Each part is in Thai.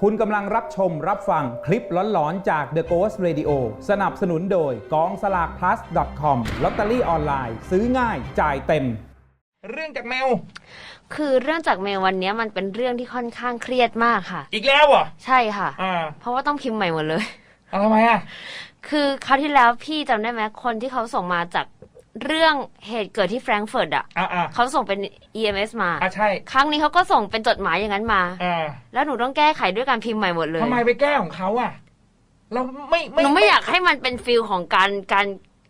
คุณกำลังรับชมรับฟังคลิปหลอนๆ จาก The Ghost Radio สนับสนุนโดยกองสลาก plus com ลอตเตอรี่ออนไลน์ ซื้อง่ายจ่ายเต็ม เรื่องจากแมว คือเรื่องจากเมลวันเนี้ยมันเป็นเรื่องที่ค่อนข้างเครียดมากค่ะ อีกแล้วเหรอใช่ค่ะ อ่าเพราะว่าต้องพิมพ์ใหม่หมดเลย เอาทำไมอะ คือคราวที่แล้วพี่จำได้ไหมคนที่เขาส่งมาจาก เรื่องเหตุเกิดที่แฟรงก์เฟิร์ตอะอ่าอ่าเขาส่งเป็น EMS มา อ่าใช่ ครั้งนี้เขาก็ส่งเป็นจดหมายอย่างนั้นมา อ่าแล้วหนูต้องแก้ไขด้วยการพิมพ์ใหม่หมดเลยทำไมไปแก้ของเขาอะ เราไม่หนูไม่อยากให้มันเป็นฟิลของการการ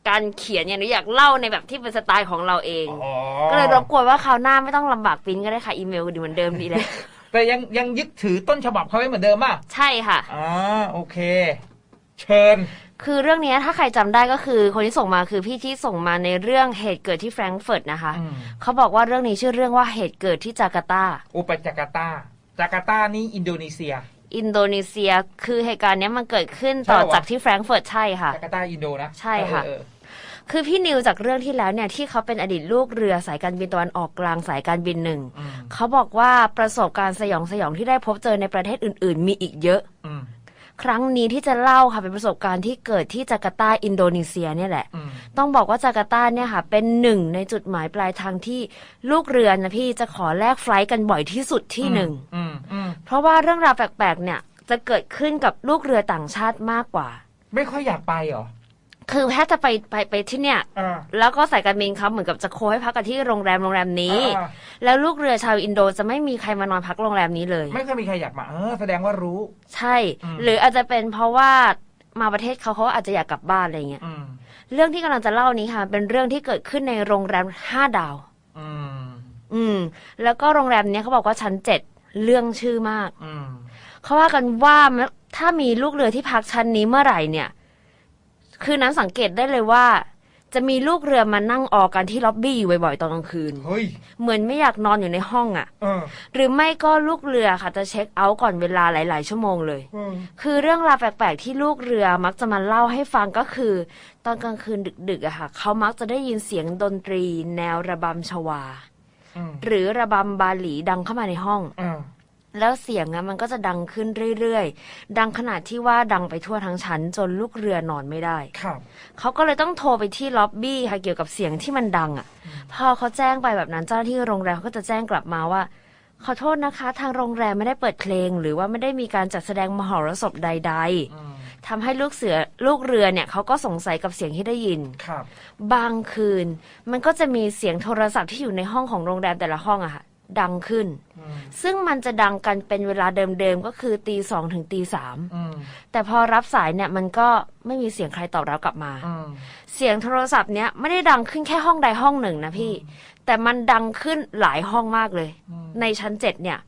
การเขียนอย่างหนูอยากเล่าในแบบที่เป็นสไตล์ของเราเอง อ๋อก็เลยรบกวนว่าคราวหน้าไม่ต้องลำบากปริ้นก็ได้ค่ะอีเมลดีเหมือนเดิมดีเลยแต่ยังยังยึดถือต้นฉบับเขาไว้เหมือนเดิมป่ะ ใช่ค่ะ อ่าโอเค เชิญ คือเรื่องเนี้ยถ้าใครจำได้ก็คือ คนที่ส่งมาคือพี่ที่ส่งมาในเรื่องเหตุเกิดที่แฟรงก์เฟิร์ตนะคะอืมเขาบอกว่าเรื่องนี้ชื่อเรื่องว่าเหตุเกิดที่จาการ์ตาอุปจาการ์ตาจาการ์ตานี่อินโดนีเซีย อินโดนีเซียคือเหตุการณ์เนี้ยมันเกิดขึ้นต่อใช่เหรอจากที่แฟรงก์เฟิร์ตใช่ค่ะจาการ์ตาอินโดนะใช่ค่ะเออเออคือพี่นิวจากเรื่องที่แล้วเนี่ยที่เขาเป็นอดีตลูกเรือสายการบินตะวันออกกลางสายการบินหนึ่งอืมเขาบอกว่าประสบการณ์สยองสยองที่ได้พบเจอในประเทศอื่น ๆ มีอีกเยอะอืม ครั้งนี้ที่จะเล่าค่ะเป็นประสบการณ์ที่เกิดที่จาการ์ตาอินโดนีเซียเนี่ยแหละอืมต้องบอกว่าจาการ์ตาเนี่ยค่ะ เป็นหนึ่งในจุดหมายปลายทางที่ลูกเรือนะพี่จะขอแลกไฟลท์กันบ่อยที่สุดที่หนึ่งอืมอืมเพราะว่าเรื่องราวแปลกๆเนี่ยจะเกิดขึ้นกับลูกเรือต่างชาติมากกว่า ไม่ค่อยอยากไปเหรอ คือแค่จะไปไปไปที่เนี่ย อ่า แล้วก็สายการบินเขาเหมือนกับจะโคให้พักกันที่โรงแรมโรงแรมนี้ อ่า แล้วลูกเรือชาวอินโดจะไม่มีใครมานอนพักโรงแรมนี้เลย ไม่เคยมีใครอยากมา เออ แสดงว่ารู้ ใช่ อืม หรืออาจจะเป็นเพราะว่ามาประเทศเขาเขาอาจจะอยากกลับบ้านอะไรเงี้ย อืม เรื่องที่กำลังจะเล่านี้ค่ะ เป็นเรื่องที่เกิดขึ้นในโรงแรมห้าดาว อืม อืม แล้วก็โรงแรมเนี้ยเขาบอกว่าชั้นเจ็ดเรื่องชื่อมาก อืม เขาว่ากันว่าถ้ามีลูกเรือที่พักชั้นนี้เมื่อไหร่เนี่ย คือนั้นสังเกตได้เลยว่า จะมีลูกเรือมานั่งออกกันที่ล็อบบี้อยู่บ่อยๆตอนกลางคืน เฮ้ย เหมือนไม่อยากนอนอยู่ในห้องอะ่ะ เออ หรือไม่ก็ลูกเรือค่ะจะเช็คเอาท์ก่อนเวลาหลาย ๆ ชั่วโมงเลย เออ คือเรื่องราวแปลกๆที่ลูกเรือมักจะมาเล่าให้ฟังก็คือ ตอนกลางคืนดึกๆอะค่ะเขามักจะได้ยินเสียงดนตรี แนวระบำชวา อืม หรือระบำบาหลีดังเข้ามาในห้องอ่า แล้วเสียงอะมันก็จะดังขึ้นเรื่อยๆ ดังขนาดที่ว่าดังไปทั่วทั้งชั้น จนลูกเรือนอนไม่ได้ ครับ เขาก็เลยต้องโทรไปที่ล็อบบี้ค่ะเกี่ยวกับเสียงที่มันดังอะ่ะพอเขาแจ้งไปแบบนั้นเจ้าหน้าที่โรงแรมเขาก็จะแจ้งกลับมาว่า ขอโทษนะคะ ทางโรงแรมไม่ได้เปิดเพลง หรือว่าไม่ได้มีการจัดแสดงมหรสพใดอืมๆทำให้ลูกเสือลูกเรือเนี่ยเขาก็สงสัยกับเสียงที่ได้ยิน ครับ บางคืนมันก็จะมีเสียงโทรศัพท์ที่อยู่ในห้องของโรงแรมแต่ละห้องอะค่ะ ดังขึ้นอืมซึ่งมันจะดังกันเป็นเวลาเดิมๆ ก็คือตีสองถึงตีสามอืมแต่พอรับสายเนี่ยมันก็ไม่มีเสียงใครตอบรับกลับมาอืมเสียงโทรศัพท์เนี้ยไม่ได้ดังขึ้นแค่ห้องใดห้องหนึ่งนะพี่ แต่มันดังขึ้นหลายห้องมากเลยอืมในชั้นเจ็ดเนี่ย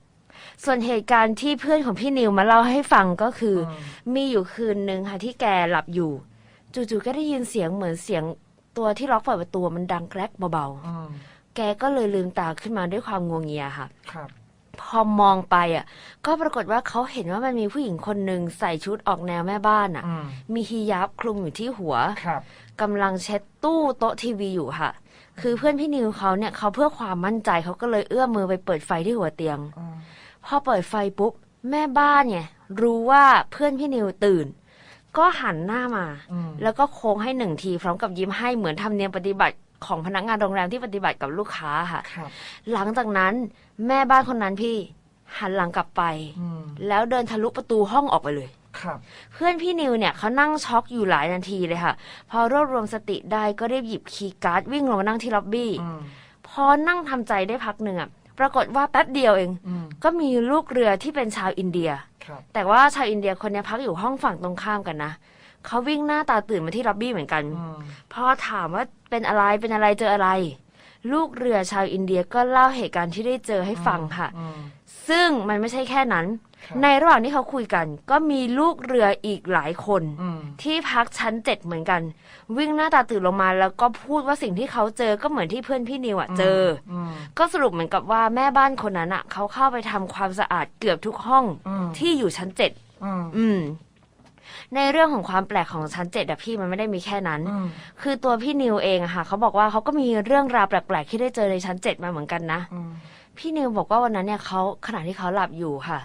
ส่วนเหตุการณ์ที่เพื่อนของพี่นิวมาเล่าให้ฟังก็คืออืมมีอยู่คืนหนึ่งค่ะที่แกหลับอยู่ จู่ๆก็ได้ยินเสียงเหมือนเสียงตัวที่ล็อกเปิดประตูมันดังแกรกเบาอืมๆ แกก็เลยลืมตาขึ้นมาด้วยความงวงเงียค่ะ ครับพอมองไปอะ ก็ปรากฏว่าเขาเห็นว่ามันมีผู้หญิงคนหนึ่งใส่ชุดออกแนวแม่บ้านอะ อืมมีฮิญาบคลุมอยู่ที่หัว ครับ กำลังเช็ดตู้โต๊ะทีวีอยู่ค่ะ คือเพื่อนพี่นิวเขาเนี่ยเขาเพื่อความมั่นใจเขาก็เลยเอื้อมมือไปเปิดไฟที่หัวเตียง อืมพอเปิดไฟปุ๊บ แม่บ้านเนี่ย รู้ว่าเพื่อนพี่นิวตื่น ก็หันหน้ามา อืมแล้วก็โค้งให้หนึ่งทีพร้อมกับยิ้มให้เหมือนทำเนียมปฏิบัติ ของพนักงานโรงแรมที่ปฏิบัติกับลูกค้าค่ะครับหลังจากนั้นแม่บ้านคนนั้นพี่หันหลังกลับไปอืมแล้วเดินทะลุประตูห้องออกไปเลยครับเพื่อนพี่นิวเนี่ยเขานั่งช็อกอยู่หลายนาทีเลยค่ะ พอรวบรวมสติได้ก็รีบหยิบคีย์การ์ดวิ่งลงมานั่งที่ล็อบบี้อืมพอนั่งทำใจได้พักหนึ่งอะปรากฏว่าแป๊บเดียวเองอืมก็มีลูกเรือที่เป็นชาวอินเดียครับแต่ว่าชาวอินเดียคนเนี้ยพักอยู่ห้องฝั่งตรงข้ามกันนะ เขาวิ่งหน้าตาตื่นมาที่ล็อบบี้เหมือนกันอืมพอถามว่าเป็นอะไรเป็นอะไรเจออะไร ลูกเรือชาวอินเดียก็เล่าเหตุการณ์ที่ได้เจอให้ฟังค่ะอืมซึ่งมันไม่ใช่แค่นั้นครับในระหว่างที่เขาคุยกัน ก็มีลูกเรืออีกหลายคนอืมที่พักชั้นเจ็ดเหมือนกัน วิ่งหน้าตาตื่นลงมาแล้วก็พูดว่าสิ่งที่เขาเจอก็เหมือนที่เพื่อนพี่นิวอะเจอออืมก็สรุปเหมือนกับว่าแม่บ้านคนนั้นอะเขาเข้าไปทำความสะอาดเกือบทุกห้องอืมที่อยู่ชั้นเจ็ดอืมอืม ในเรื่องของความแปลกของชั้นเจ็ดอะพี่มันไม่ได้มีแค่นั้นอืมคือตัวพี่นิวเองอะค่ะเขาบอกว่าเขาก็มีเรื่องราวแปลกๆที่ได้เจอในชั้นเจ็ดมาเหมือนกันนะอืมพี่นิวบอกว่าวันนั้นเนี่ยเขาขณะที่เขาหลับอยู่ค่ะ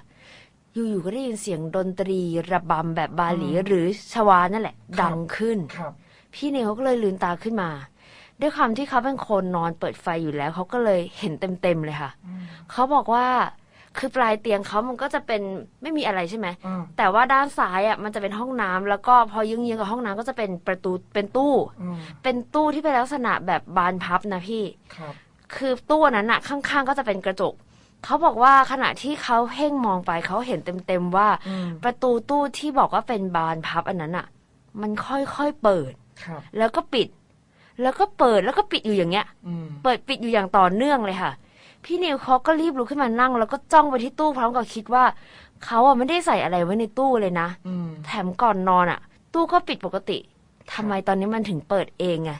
อยู่ๆก็ได้ยินเสียงดนตรีระบำแบบบาหลีอืมหรือชวานั่นแหละครับดังขึ้นครับพี่นิวเขาก็เลยลืมตาขึ้นมาด้วยความที่เขาเป็นคนนอนเปิดไฟอยู่แล้วเขาก็เลยเห็นเต็มๆเลยค่ะอืมเขาบอกว่า คือปลายเตียงเขามันก็จะเป็นไม่มีอะไรใช่ไหมอืมแต่ว่าด้านซ้ายอะมันจะเป็นห้องน้ำแล้วก็พอยืงๆกับห้องน้ำก็จะเป็นประตูเป็นตู้อืมเป็นตู้ที่เป็นลักษณะแบบบานพับนะพี่ครับคือตู้นั้นอะข้างๆ ก็จะเป็นกระจกเขาบอกว่าขณะที่เขาเพ่งมองไปเขาเห็นเต็มๆว่าอืมประตูตู้ที่บอกว่าเป็นบานพับอันนั้นอะมันค่อยๆเปิดครับแล้วก็ปิด แล้วก็เปิดแล้วก็ปิดอยู่อย่างเงี้ยอืมเปิดปิดอยู่อย่างต่อเนื่องเลยค่ะ พี่นิวเขาก็รีบลุกขึ้นมานั่ง แล้วก็จ้องไปที่ตู้พร้อมกับคิดว่าเขาอะไม่ได้ใส่อะไรไว้ในตู้เลยนะอืมแถมก่อนนอนอะตู้ก็ปิดปกติทำไมตอนนี้มันถึงเปิดเองไง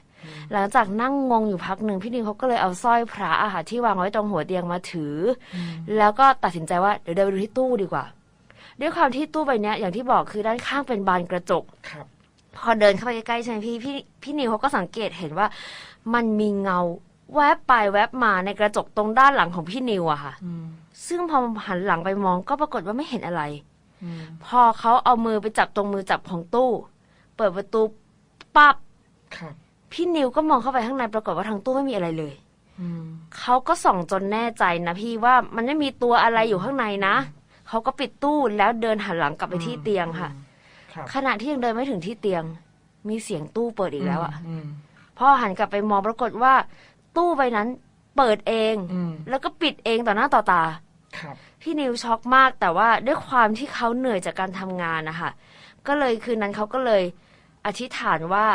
หลังจากนั่งงงอยู่พักหนึ่งพี่นิวเขาก็เลยเอาสร้อยพระอะค่ะที่วางไว้ตรงหัวเตียงมาถืออแล้วก็ตัดสินใจว่าเดี๋ยวเดินไปดูที่ตู้ดีกว่า ด้วยความที่ตู้ใบเนี้ยอย่างที่บอกคือด้านข้างเป็นบานกระจกครับพอเดินเข้าไปใกล้ๆใช่ไหมพี่พี่พี่นิวเขาก็สังเกตเห็นว่ามันมีเงา แวบไปแวบมาในกระจกตรงด้านหลังของพี่นิวอะค่ะอืมซึ่งพอหันหลังไปมองก็ปรากฏว่าไม่เห็นอะไรอืมพอเขาเอามือไปจับตรงมือจับของตู้ เปิดประตูปั๊บครับพี่นิวก็มองเข้าไปข้างในปรากฏว่าทางตู้ไม่มีอะไรเลยอืมเขาก็ส่องจนแน่ใจนะพี่ว่ามันไม่มีตัวอะไรอยู่ข้างในนะเขาก็ปิดตู้แล้วเดินหันหลังกลับไปที่เตียงค่ะครับขณะที่ยังเดินไม่ถึงที่เตียง มีเสียงตู้เปิดอีกแล้วอะมพอหันกลับไปมองปรากฏว่า ตู้ใบนั้นเปิดเอง อืมแล้วก็ปิดเองต่อหน้าต่อตา ครับ พี่นิวช็อกมากแต่ว่าด้วยความที่เขาเหนื่อยจากการทำงานนะคะก็เลยคืนนั้นเขาก็เลยอธิษฐานว่า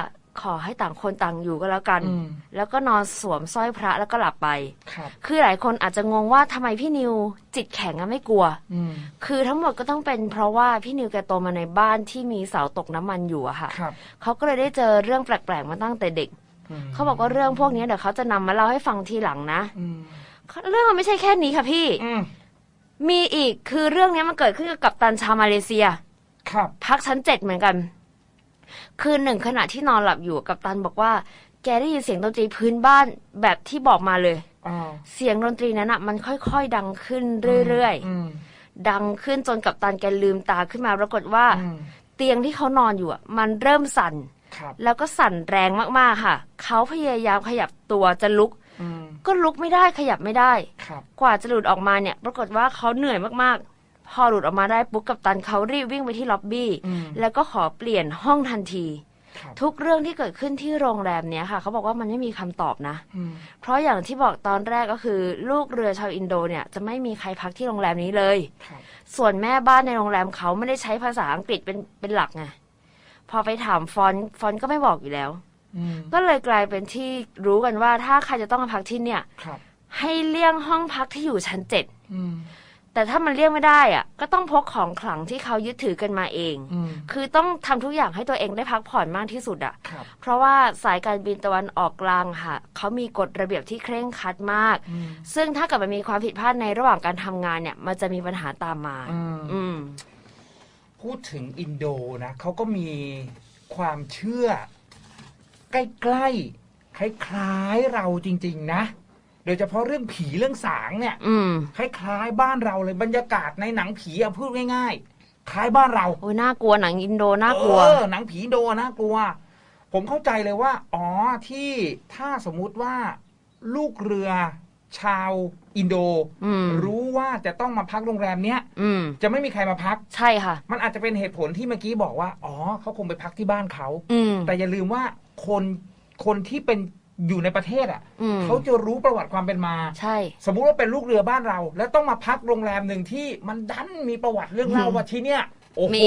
ขอให้ต่างคนต่างอยู่ก็แล้วกัน อืม แล้วก็นอนสวมสร้อยพระแล้วก็หลับไป ครับ คือหลายคนอาจจะงงว่าทำไมพี่นิวจิตแข็งอะไม่กลัว อืมคือทั้งหมดก็ต้องเป็นเพราะว่าพี่นิวแกโตมาในบ้านที่มีเสาตกน้ำมันอยู่อะค่ะ ครับ เขาก็เลยได้เจอเรื่องแปลกๆมาตั้งแต่เด็กม เขาบอกว่าเรื่องพวกนี้เดี๋ยวเขาจะนำมาเล่าให้ฟังทีหลังนะอืมเรื่องมันไม่ใช่แค่นี้ค่ะพี่อืมมีอีกคือเรื่องนี้มันเกิดขึ้นกับกัปตันชาวมาเลเซีย ครับ พักชั้นเจ็ดเหมือนกัน คืนหนึ่งขณะที่นอนหลับอยู่กัปตันบอกว่า แกได้ยินเสียงดนตรีพื้นบ้านแบบที่บอกมาเลยอ่าเสียงดนตรีนั้นอะ มันค่อยๆดังขึ้นเรื่อยอืมๆดังขึ้นจนกัปตันแกลืมตาขึ้นมาปรากฏว่าอืมเตียงที่เขานอนอยู่อะ มันเริ่มสั่นครับ แล้วก็สั่นแรงมากๆค่ะ เขาพยายามขยับตัวจะลุกอืมก็ลุกไม่ได้ขยับไม่ได้ครับกว่าจะหลุดออกมาเนี่ย ปรากฏว่าเขาเหนื่อยมากๆ พอหลุดออกมาได้ปุ๊บกับตันเขารีบวิ่งไปที่ล็อบบี้อืมแล้วก็ขอเปลี่ยนห้องทันทีครับทุกเรื่องที่เกิดขึ้นที่โรงแรมเนี้ยค่ะ เขาบอกว่ามันไม่มีคำตอบนะอืมเพราะอย่างที่บอกตอนแรกก็คือ ลูกเรือชาวอินโดเนี่ยจะไม่มีใครพักที่โรงแรมนี้เลยครับส่วนแม่บ้านในโรงแรมเขาไม่ได้ใช้ภาษาอังกฤษเป็นเป็นหลักไง พอไปถามฟอนต์ฟอนต์ก็ไม่บอกอยู่แล้วอืมก็เลยกลายเป็นที่รู้กันว่าถ้าใครจะต้องมาพักที่เนี่ยครับให้เลี่ยงห้องพักที่อยู่ชั้นเจ็ดอืมแต่ถ้ามันเลี่ยงไม่ได้อะก็ต้องพกของขลังที่เขายึดถือกันมาเองอืมคือต้องทำทุกอย่างให้ตัวเองได้พักผ่อนมากที่สุดอะครับเพราะว่าสายการบินตะวันออกกลางค่ะ เขามีกฎระเบียบที่เคร่งครัดมากอืมซึ่งถ้าเกิดมันมีความผิดพลาดในระหว่างการทำงานเนี่ย มันจะมีปัญหาตามมา อืมอืม พูดถึงอินโดนะเขาก็มีความเชื่อ ใกล้ๆคล้ายๆเราจริง ๆ นะ โดยเฉพาะเรื่องผีเรื่องสางเนี่ยอืมคล้ายๆบ้านเราเลยบรรยากาศในหนังผีอะพูดง่าย ๆ คล้ายบ้านเราโอ้ยน่ากลัวหนังอินโดน่ากลัว เออหนังผีอินโดน่ากลัว ผมเข้าใจเลยว่า อ๋อที่ถ้าสมมุติว่าลูกเรือ ชาวอินโดอืม รู้ว่าจะต้องมาพักโรงแรมเนี้ยอืม จะไม่มีใครมาพัก ใช่ค่ะ มันอาจจะเป็นเหตุผลที่เมื่อกี้บอกว่า อ๋อเขาคงไปพักที่บ้านเขา อืมแต่อย่าลืมว่าคนคนที่เป็นอยู่ในประเทศอะอืมเขาจะรู้ประวัติความเป็นมา ใช่ สมมุติว่าเป็นลูกเรือบ้านเรา แล้วต้องมาพักโรงแรมหนึ่งที่มันดันมีประวัติเรื่องเล่าอืม ว่าที่เนี่ย โอ้โห มี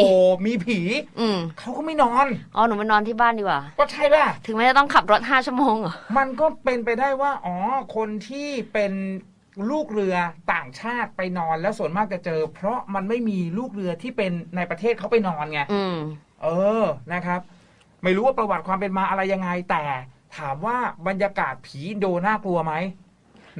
มีผี อืมเขาก็ไม่นอน อ๋อหนูมานอนที่บ้านดีกว่า ก็ใช่ป่ะ ถึงแม้จะต้องขับรถห้าชั่วโมงเหรอ มันก็เป็นไปได้ว่า อ๋อ คนที่เป็นลูกเรือต่างชาติไปนอนแล้วส่วนมากจะเจอ เพราะมันไม่มีลูกเรือที่เป็นในประเทศเขาไปนอนไง อืม เออ นะครับ ไม่รู้ว่าประวัติความเป็นมาอะไรยังไง แต่ถามว่าบรรยากาศผีอินโดน่ากลัวไหม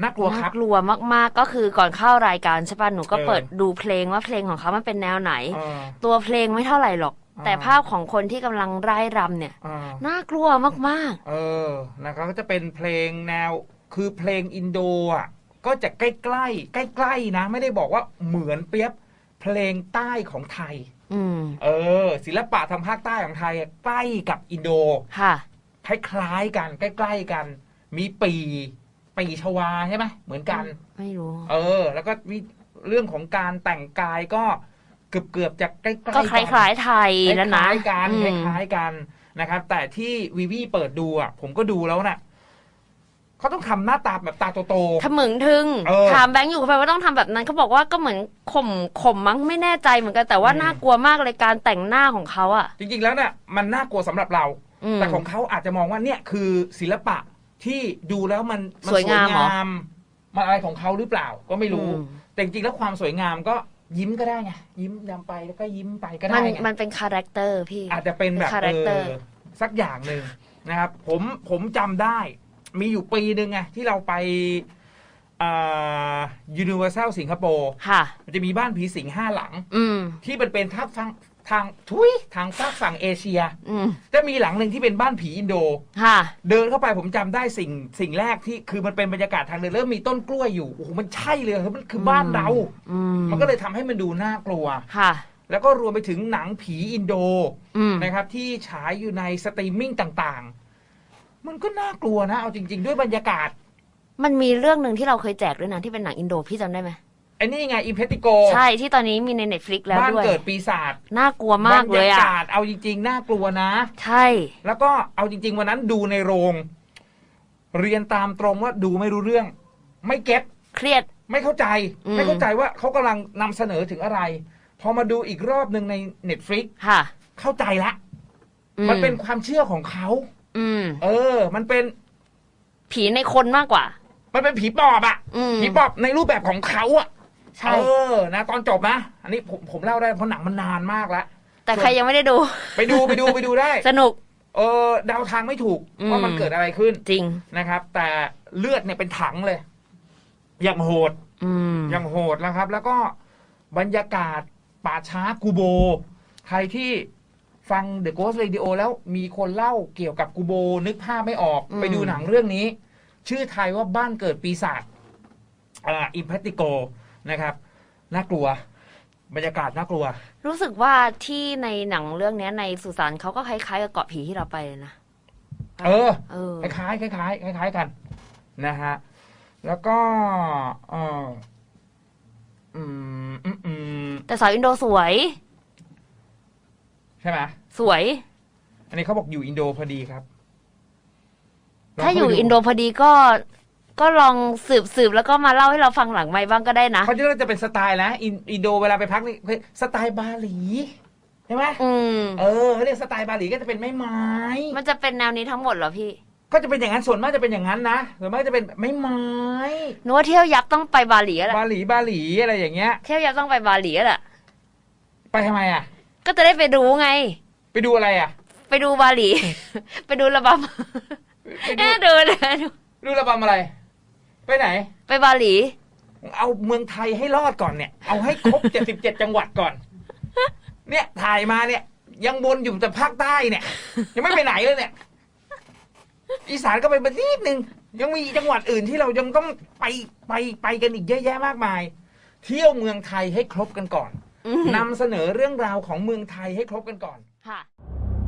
น่ากลัวคน่ารับ กลัวมากๆก็คือก่อนเข้ารายการใช่ป่ะหนูก็เออ เปิดดูเพลงว่าเพลงของเขามันเป็นแนวไหน เออ ตัวเพลงไม่เท่าไหร่หรอก อ่า แต่ภาพของคนที่กำลังร่ายรำเนี่ย เออน่ากลัวมากเออนะครับก็จะเป็นเพลงแนวคือเพลงอินโดอะก็จะใกล้ๆใกล้ๆนะ ไม่ได้บอกว่าเหมือนเปียบเพลงใต้ของไทยอืมเออ ศิลปะทางภาคใต้ของไทยอะใกล้กับอินโด ค่ะ คล้ายๆกันใกล้ ๆกัน มีปี ปีชวาใช่ไหมเหมือนกัน ไม่รู้ เออ แล้วก็มีเรื่องของการแต่งกายก็เกือบเกือบๆจะใกล้ๆก็คล้ายๆไทยคแล้วนะล้ายๆกันอืคมล้ายๆกันนะครับ แต่ที่วีวีเปิดดูอะ ผมก็ดูแล้วน่ะเขาต้องทำหน้าตาแบบตาโตทะมึงทึงเออถามแบงค์อยู่ไปว่าต้องทำแบบนั้นเขาบอกว่าก็เหมือนข่มข่มมั้งไม่แน่ใจเหมือนกันแต่ว่าอืมน่ากลัวมากเลยการแต่งหน้าของเขาอะๆจริงๆแล้วเนี่ยมันน่ากลัวสำหรับเราอืมแต่ของเขาอาจจะมองว่าเนี่ยคือศิลปะ ที่ดูแล้วมันนสวยงามเหรอ มันอะไรของเขาหรือเปล่าก็ไม่รู้ อืมแต่จริงๆแล้วความสวยงามก็ยิ้มก็ได้ไงยิ้มนำไปแล้วก็ยิ้มไปก็มัได้นไงมันเป็นคาแรคเตอร์พี่ อาจจะเป็นแบบเป็น character เออสักอย่างหนึ่งนะครับ ผมผมจำได้ มีอยู่ปีหนึ่งไงที่เราไปยูนิเวอร์แซลสิงคโปร์ค่ะ มันจะมีบ้านผีสิงห้าหลัง อืม ที่มันเป็นทางฝั่ง ทางทุยทางฝากฝั่งเอเชีย อืมจะมีหลังหนึ่งที่เป็นบ้านผีอินโด ค่ะ เดินเข้าไปผมจำได้สิ่งสิ่งแรกที่คือมันเป็นบรรยากาศทางเดินเริ่มมีต้นกล้วยอยู่โอ้โหมันใช่เลยคือมันคือบ้านเรา อืมมันก็เลยทำให้มันดูน่ากลัว ค่ะ แล้วก็รวมไปถึงหนังผีอินโดอืมนะครับ ที่ฉายอยู่ในสตรีมมิ่งต่างๆ มันก็น่ากลัวนะ เอาจริง ๆ ด้วยบรรยากาศ มันมีเรื่องหนึ่งที่เราเคยแจกด้วยนะที่เป็นหนังอินโดพี่จำได้ไหม ไอ้นี่ไงอิมเพติโก ใช่ที่ตอนนี้มีในเน็ตฟลิกแล้วบ้านด้วยเกิดปีศาจน่ากลัวมากเลยบรรอะยากาศเอาจริง ๆ น่ากลัวนะ ใช่ แล้วก็เอาจริง ๆ วันนั้นดูในโรง เรียนตามตรงว่าดูไม่รู้เรื่อง ไม่เก็ตเครียด ไม่เข้าใจ อืม ไม่เข้าใจว่าเขากำลังนำเสนอถึงอะไร พอมาดูอีกรอบหนึ่งใน Netflix ค่ะเข้าใจละ อืมันเป็นความเชื่อของเขา อืม เออ มันเป็น ผีในคนมากกว่า มันเป็นผีปอบอะอืม ผีปอบในรูปแบบของเขาอะ ใช่ เออนะตอนจบนะ อันนี้ผมผมเล่าได้เพราะหนังมันนานมากแล้ว แต่ใครยังไม่ได้ดู ไปดูไปดูไปดูได้ สนุก เออเดาทางไม่ถูกอืม ว่ามันเกิดอะไรขึ้นจริง นะครับ แต่เลือดเนี่ยเป็นถังเลย อย่างโหด อืม อย่างโหดนะครับ แล้วก็บรรยากาศป่าช้ากูโบ ใครที่ฟัง The Ghost Radio แล้วมีคนเล่าเกี่ยวกับกูโบ นึกภาพไม่ออกอืม ไปดูหนังเรื่องนี้ ชื่อไทยว่าบ้านเกิดปีศาจอ่าอิมพัติโก นะครับน่ากลัวบรรยากาศน่ากลัว รู้สึกว่าที่ในหนังเรื่องเนี้ยในสุสานเขาก็คล้ายๆกับเกาะผีที่เราไปเลยนะเออเออคล้ายๆคล้ายๆคล้ายๆกันนะฮะแล้วก็เอออืมอืมอืมแต่สาวอินโดสวย ใช่ไหมสวย อันนี้เขาบอกอยู่อินโดพอดีครับลงถ้าอยู่เข้ไปอินโดพอดีก็ ก็ลองสืบสืบแล้วก็มาเล่าให้เราฟังหลังไม่บ้างก็ได้นะเขาจะจะเป็นสไตล์นะอินอินโดเวลาไปพักนี่เฮ้ยสไตล์บาหลีใช่ไหมอืมเออเขาเรียกสไตล์บาหลีก็จะเป็นไม้ไม้ มันจะเป็นแนวนี้ทั้งหมดเหรอพี่ก็จะเป็นอย่างนั้นส่วนมากจะเป็นอย่างนั้นนะส่วนมากจะเป็นไม้ไม้นึกว่าเที่ยวยักษ์ต้องไปบาหลีแล้วแหละบาหลีบาหลีอะไรอย่างเงี้ย เที่ยวยักษ์ต้องไปบาหลีแล้วแหละไปทำไมอะ ก็จะได้ไปดูไง ไปดูอะไรอะ ไปดูบาหลี ไปดูระบไปำดูแน่ดูเลยดูระบำอะไร ไปไหน ไปบาหลี เอาเมืองไทยให้รอดก่อนเนี่ย เอาให้ครบ77จังหวัดก่อน เนี่ยถ่ายมาเนี่ย ยังวนอยู่แต่ภาคใต้เนี่ย ยังไม่ไปไหนเลยเนี่ย อีสานก็ไปมานิดนึง ยังมีจังหวัดอื่นที่เรายังต้องไปไปไปกันอีกเยอะแยะมากมาย เที่ยวเมืองไทยให้ครบกันก่อนอืมนำเสนอเรื่องราวของเมืองไทยให้ครบกันก่อนค่ะ